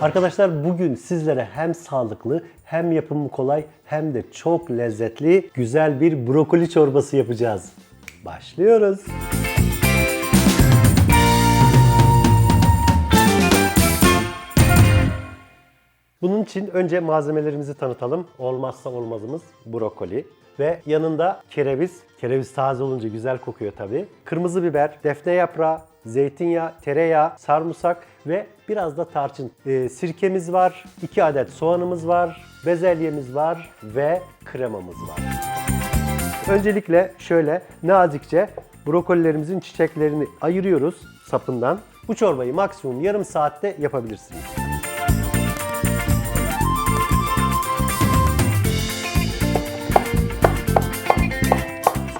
Arkadaşlar bugün sizlere hem sağlıklı hem yapımı kolay hem de çok lezzetli güzel bir brokoli çorbası yapacağız. Başlıyoruz. Bunun için önce malzemelerimizi tanıtalım. Olmazsa olmazımız brokoli ve yanında kereviz. Kereviz taze olunca güzel kokuyor tabii. Kırmızı biber, defne yaprağı, zeytinyağı, tereyağı, sarımsak ve biraz da tarçın. Ee, sirkemiz var, 2 adet soğanımız var, bezelyemiz var ve kremamız var. Öncelikle şöyle nazikçe brokolilerimizin çiçeklerini ayırıyoruz sapından. Bu çorbayı maksimum yarım saatte yapabilirsiniz.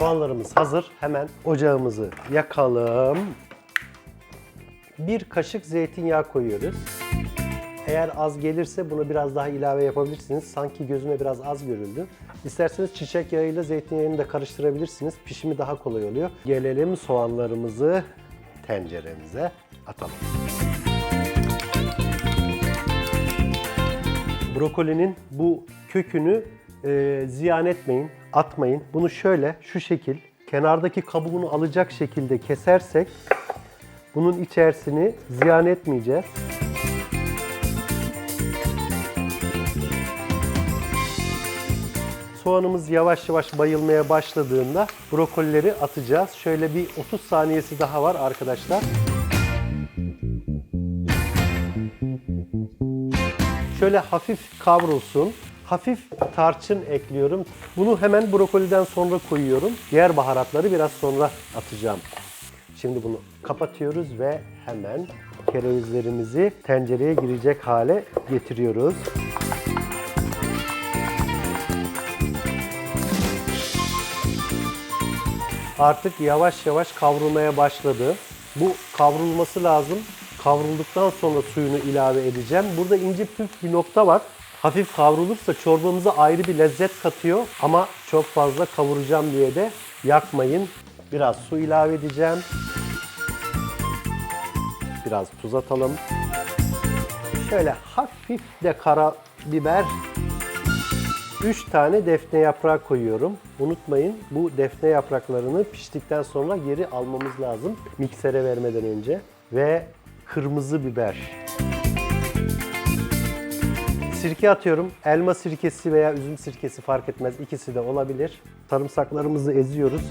Soğanlarımız hazır. Hemen ocağımızı yakalım. Bir kaşık zeytinyağı koyuyoruz. Eğer az gelirse bunu biraz daha ilave yapabilirsiniz. Sanki gözüme biraz az görüldü. İsterseniz çiçek yağıyla zeytinyağını da karıştırabilirsiniz. Pişimi daha kolay oluyor. Gelelim soğanlarımızı tenceremize atalım. Brokolinin bu kökünü e, ziyan etmeyin, atmayın. Bunu şöyle, şu şekil, kenardaki kabuğunu alacak şekilde kesersek bunun içerisini ziyan etmeyeceğiz. Soğanımız yavaş yavaş bayılmaya başladığında brokolileri atacağız. Şöyle bir 30 saniyesi daha var arkadaşlar. Şöyle hafif kavrulsun. Hafif tarçın ekliyorum. Bunu hemen brokoliden sonra koyuyorum. Diğer baharatları biraz sonra atacağım. Şimdi bunu kapatıyoruz ve hemen kerevizlerimizi tencereye girecek hale getiriyoruz. Artık yavaş yavaş kavrulmaya başladı. Bu kavrulması lazım. Kavrulduktan sonra suyunu ilave edeceğim. Burada ince püf bir nokta var. Hafif kavrulursa çorbamıza ayrı bir lezzet katıyor. Ama çok fazla kavuracağım diye de yakmayın. Biraz su ilave edeceğim. Biraz tuz atalım. Şöyle hafif de karabiber 3 tane defne yaprağı koyuyorum. Unutmayın bu defne yapraklarını piştikten sonra geri almamız lazım. Miksere vermeden önce. Ve kırmızı biber. Sirke atıyorum. Elma sirkesi veya üzüm sirkesi fark etmez. İkisi de olabilir. Sarımsaklarımızı eziyoruz.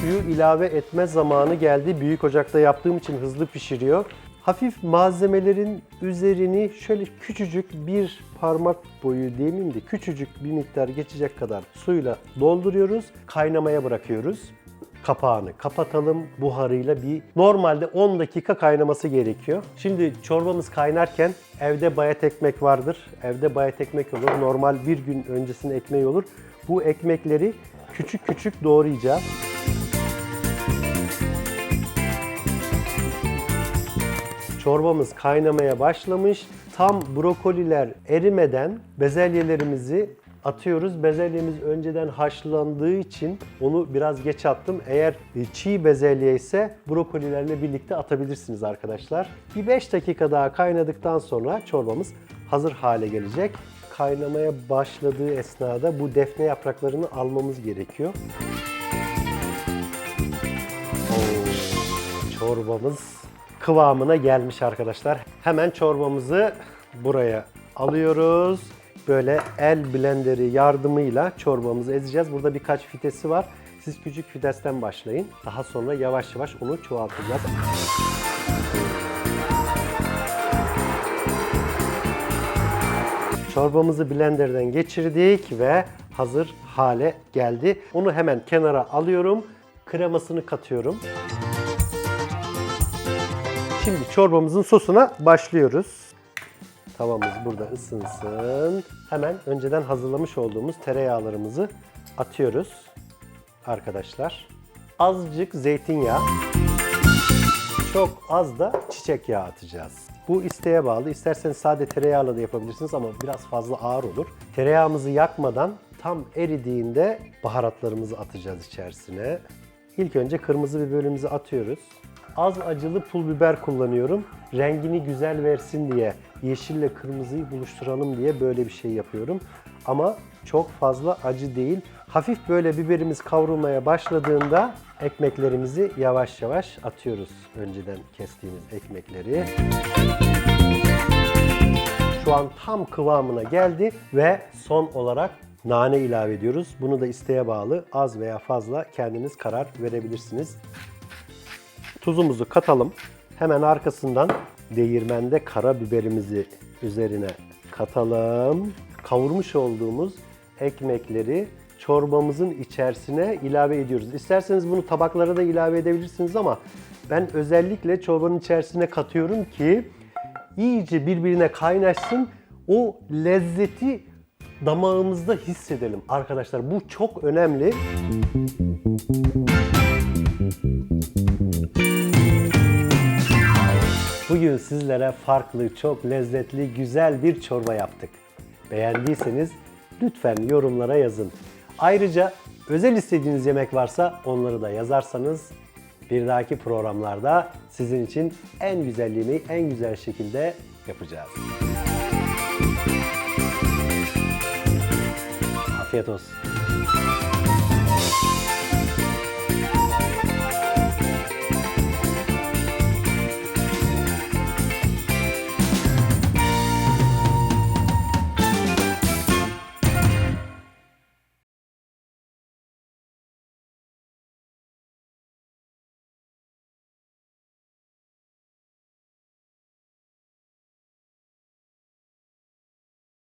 Suyu ilave etme zamanı geldi. Büyük ocakta yaptığım için hızlı pişiriyor. Hafif malzemelerin üzerini şöyle küçücük bir parmak boyu demeyeyim de küçücük bir miktar geçecek kadar suyla dolduruyoruz. Kaynamaya bırakıyoruz. Kapağını kapatalım buharıyla bir normalde 10 dakika kaynaması gerekiyor. Şimdi çorbamız kaynarken evde bayat ekmek vardır. Evde bayat ekmek olur. Normal bir gün öncesinde ekmeği olur. Bu ekmekleri küçük küçük doğrayacağız. Çorbamız kaynamaya başlamış. Tam brokoliler erimeden bezelyelerimizi atıyoruz. Bezelyemiz önceden haşlandığı için onu biraz geç attım. Eğer çiğ bezelye ise brokolilerle birlikte atabilirsiniz arkadaşlar. Bir 5 dakika daha kaynadıktan sonra çorbamız hazır hale gelecek. Kaynamaya başladığı esnada bu defne yapraklarını almamız gerekiyor. Oo, çorbamız kıvamına gelmiş arkadaşlar. Hemen çorbamızı buraya alıyoruz. Böyle el blenderi yardımıyla çorbamızı ezeceğiz. Burada birkaç fitesi var. Siz küçük fitesten başlayın. Daha sonra yavaş yavaş onu çoğaltacağız. Çorbamızı blenderden geçirdik ve hazır hale geldi. Onu hemen kenara alıyorum. Kremasını katıyorum. Şimdi çorbamızın sosuna başlıyoruz. Tavamız burada ısınsın. Hemen önceden hazırlamış olduğumuz tereyağlarımızı atıyoruz arkadaşlar. Azıcık zeytinyağı. Çok az da çiçek yağı atacağız. Bu isteğe bağlı. İsterseniz sade tereyağıyla da yapabilirsiniz ama biraz fazla ağır olur. Tereyağımızı yakmadan tam eridiğinde baharatlarımızı atacağız içerisine. İlk önce kırmızı biberimizi atıyoruz. Az acılı pul biber kullanıyorum. Rengini güzel versin diye, yeşille kırmızıyı buluşturalım diye böyle bir şey yapıyorum. Ama çok fazla acı değil. Hafif böyle biberimiz kavrulmaya başladığında ekmeklerimizi yavaş yavaş atıyoruz. Önceden kestiğimiz ekmekleri. Şu an tam kıvamına geldi ve son olarak nane ilave ediyoruz. Bunu da isteğe bağlı az veya fazla kendiniz karar verebilirsiniz. Tuzumuzu katalım. Hemen arkasından değirmende karabiberimizi üzerine katalım. Kavurmuş olduğumuz ekmekleri çorbamızın içerisine ilave ediyoruz. İsterseniz bunu tabaklara da ilave edebilirsiniz ama ben özellikle çorbanın içerisine katıyorum ki iyice birbirine kaynaşsın. O lezzeti damağımızda hissedelim arkadaşlar. Bu çok önemli. Bugün sizlere farklı, çok lezzetli, güzel bir çorba yaptık. Beğendiyseniz lütfen yorumlara yazın. Ayrıca özel istediğiniz yemek varsa onları da yazarsanız bir dahaki programlarda sizin için en güzel yemeği en güzel şekilde yapacağız. Afiyet olsun.